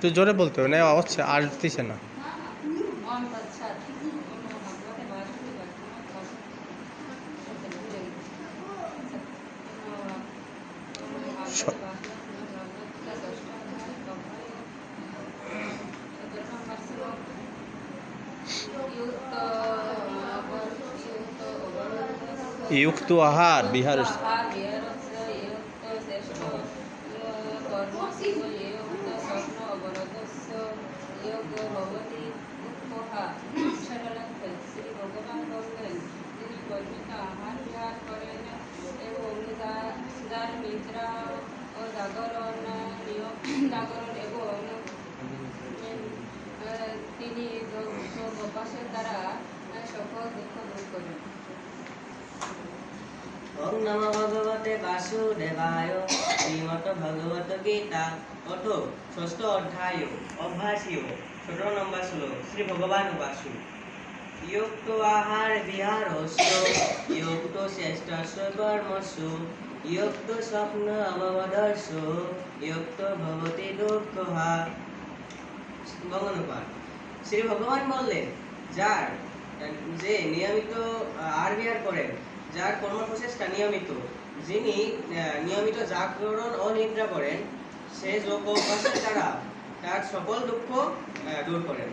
একটু জোরে বলতে হবে না আওয়াজ আসতেছে না। ওম তৎসৎ নমো ও শ্রী ভগবান বললেন তিনি পর্যন্ত আহার বিহার করেন এবং যার নিদ্রা ও জাগরণ জাগরণ এবং তিনি যোগ দ্বারা সকল দুঃখ দূর করেন ওম বাসুদেবায় ভগবত গীতা অথ ষষ্ঠ অধ্যায় অভ্যাসীয় নম্বর শ্লোক শ্রী ভগবান আহার স্বপ্ন অববধর্ষ ইয়ুক্ত ভবতি দুঃখহা গমনপাঠ শ্রী ভগবান বললেন যার যে নিয়মিত আর বিহার করেন, যার কর্মপ্রচেষ্টা নিয়মিত যিনি নিয়মিত জাগরণ ও নিদ্রা করেন, সে যোগ অভ্যাসের দ্বারা তার সকল দুঃখ দূর করেন।